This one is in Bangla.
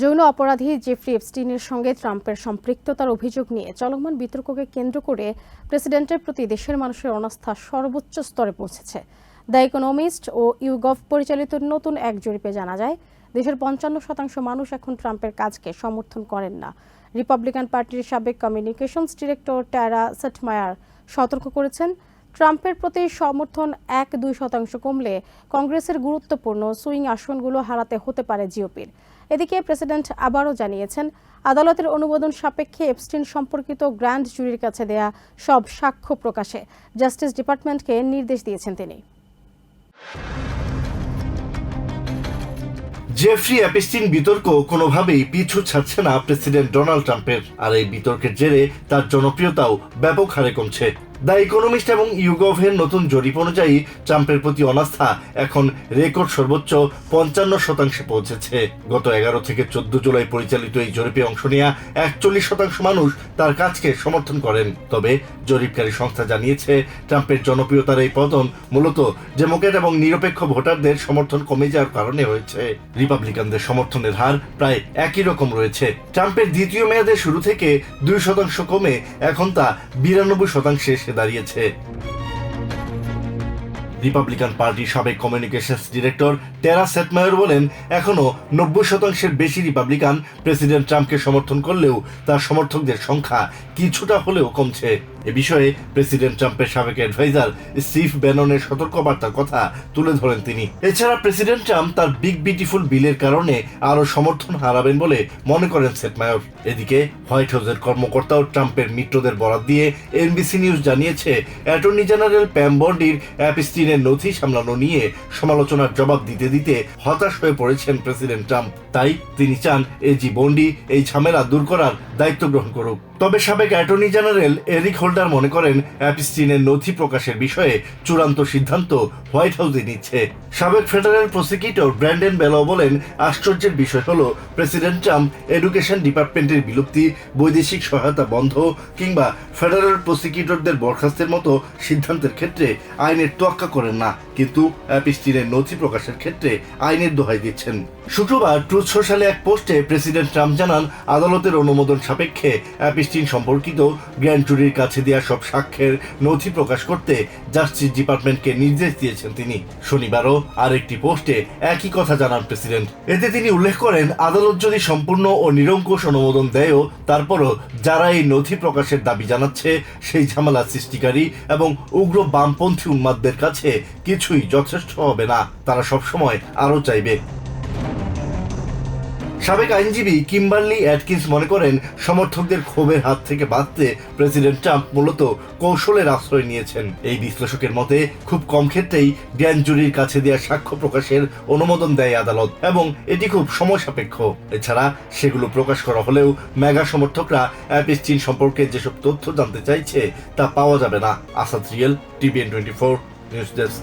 যৌন অপরাধী জেফ্রি এপস্টিনের সঙ্গে ট্রাম্পের সম্পৃক্ততার অভিযোগ নিয়ে চলমান বিতর্ককে কেন্দ্র করে প্রেসিডেন্টের প্রতি দেশের মানুষের অনাস্থা সর্বোচ্চ স্তরে পৌঁছেছে। দ্য ইকোনমিস্ট ও ইউগভ পরিচালিত নতুন এক জরিপে জানা যায়, দেশের পঞ্চান্ন শতাংশ মানুষ এখন ট্রাম্পের কাজকে সমর্থন করেন না। রিপাবলিকান পার্টির সাবেক কমিউনিকেশনস ডিরেক্টর ট্যারা সেটমায়ার সতর্ক করেছেন ট্রাম্পের প্রতি সমর্থন এক দুই শতাংশ কমলে কংগ্রেসের গুরুত্বপূর্ণ সুইং আসনগুলো হারাতে হতে পারে জিওপির। এদিকে প্রেসিডেন্ট আবারও জানিয়েছেন, আদালতের অনুমোদন সাপেক্ষে এপস্টিন সম্পর্কিত গ্র্যান্ড জুরির কাছে দেয়া সব সাক্ষ্য প্রকাশে জাস্টিস ডিপার্টমেন্টকে নির্দেশ দিয়েছেন তিনি। জেফ্রি অ্যাপিস্টিন বিতর্ক কোনোভাবেই পিছু ছাড়ছে না প্রেসিডেন্ট ডোনাল্ড ট্রাম্পের। আর এই বিতর্কের জেরে তার জনপ্রিয়তাও ব্যাপক হারে কমছে। দ্য ইকোনমিস্ট এবং ইউগভের নতুন জরিপ অনুযায়ী ট্রাম্পের প্রতি অনাস্থা এখন রেকর্ড সর্বোচ্চ পঞ্চান্ন শতাংশে পৌঁছেছে। গত এগারো থেকে চোদ্দ জুলাই পরিচালিত এই জরিপে অংশ নেওয়া একচল্লিশ শতাংশ মানুষ তার কাজকে সমর্থন করেন। তবে জরিপকারী সংস্থা জানিয়েছে, ট্রাম্পের জনপ্রিয়তার এই পতন মূলত ডেমোক্রেট এবং নিরপেক্ষ ভোটারদের সমর্থন কমে যাওয়ার কারণে হয়েছে। রিপাবলিকানদের সমর্থনের হার প্রায় একই রকম রয়েছে। ট্রাম্পের দ্বিতীয় মেয়াদের শুরু থেকে দুই শতাংশ কমে এখন তা বিরানব্বই শতাংশে এসে দাঁড়িয়েছে। রিপাবলিকান পার্টির সাবেক কমিউনিকেশনস ডিরেক্টর টেরা সেটমায়ার বলেন এখনও নব্বই শতাংশের বেশি রিপাবলিকান প্রেসিডেন্ট ট্রাম্পকে সমর্থন করলেও তার সমর্থকদের সংখ্যা কিছুটা হলেও কমছে। এ বিষয়ে প্রেসিডেন্ট ট্রাম্পের সাবেক অ্যাডভাইজার স্টিভ ব্যাননের সতর্কবার্তার কথা তুলে ধরেন তিনি। এছাড়া প্রেসিডেন্ট ট্রাম্প তার বিগ বিউটিফুল বিলের কারণে আরও সমর্থন হারাবেন বলে মনে করেন সেটমায়র এদিকে হোয়াইট হাউসের কর্মকর্তা ও ট্রাম্পের মিত্রদের বরাদ দিয়ে এনবিসি নিউজ জানিয়েছে, অ্যাটর্নি জেনারেল প্যাম বন্ডির অ্যাপস্টিনের নথি সামলানো নিয়ে সমালোচনার জবাব দিতে দিতে হতাশ হয়ে পড়েছেন প্রেসিডেন্ট ট্রাম্প। তাই তিনি চান এজি বন্ডি এই ঝামেলা দূর করার দায়িত্ব গ্রহণ করুক। তবে সাবেক অ্যাটর্নি জেনারেল এরিক হোল্ডার মনে করেন, অ্যাপস্টিনের নথি প্রকাশের বিষয়ে চূড়ান্ত সিদ্ধান্ত হোয়াইট হাউসে নিচ্ছে। সাবেক ফেডারেল প্রসিকিউটর ব্র্যান্ডেন বেলো বলেন, আশ্চর্যের বিষয় হলো, প্রেসিডেন্ট ট্রাম্প এডুকেশন ডিপার্টমেন্টের বিলুপ্তি, বৈদেশিক সহায়তা বন্ধ, কিংবা ফেডারেল প্রসিকিউটরদের বরখাস্তের মতো সিদ্ধান্তের ক্ষেত্রে আইনের তোয়াক্কা করেন না। কিন্তু অ্যাপস্টিনের নথি প্রকাশের ক্ষেত্রে আইনের দোহাই দিচ্ছেন। শুক্রবার ট্রুথ সোশ্যালে এক পোস্টে প্রেসিডেন্ট ট্রাম্প জানান, আদালতের অনুমোদন সাপেক্ষে অ্যাপস্টিন সম্পর্কিত গ্র্যান্ড জুরির কাছে দেওয়া সব সাক্ষ্যের নথি প্রকাশ করতে জাস্টিস ডিপার্টমেন্টকে নির্দেশ দিয়েছেন তিনি। শনিবারও আরেকটি পোস্টে একই কথা জানান প্রেসিডেন্ট। এতে তিনি উল্লেখ করেন, আদালত যদি সম্পূর্ণ ও নিরঙ্কুশ অনুমোদন দেয়ও, তারপরও যারা এই নথি প্রকাশের দাবি জানাচ্ছে, সেই ঝামেলা সৃষ্টিকারী এবং উগ্র বামপন্থী উন্মাদদের কাছে কিছুই যথেষ্ট হবে না। তারা সবসময় আরও চাইবে সাবেক আইনজীবী কিম্বার্লি অ্যাটকিন্স মনে করেন, সমর্থকদের ক্ষোভের হাত থেকে বাঁচতে প্রেসিডেন্ট ট্রাম্প মূলত কৌশলের আশ্রয় নিয়েছেন। এই বিশ্লেষকের মতে, খুব কম ক্ষেত্রেই গ্র্যান্ড জুরির কাছে দেওয়া সাক্ষ্য প্রকাশের অনুমোদন দেয় আদালত, এবং এটি খুব সময় সাপেক্ষ এছাড়া, সেগুলো প্রকাশ করা হলেও মেগা সমর্থকরা অ্যাপিস্টিন সম্পর্কে যেসব তথ্য জানতে চাইছে, তা পাওয়া যাবে না। Asad real, TVN twenty four, news desk.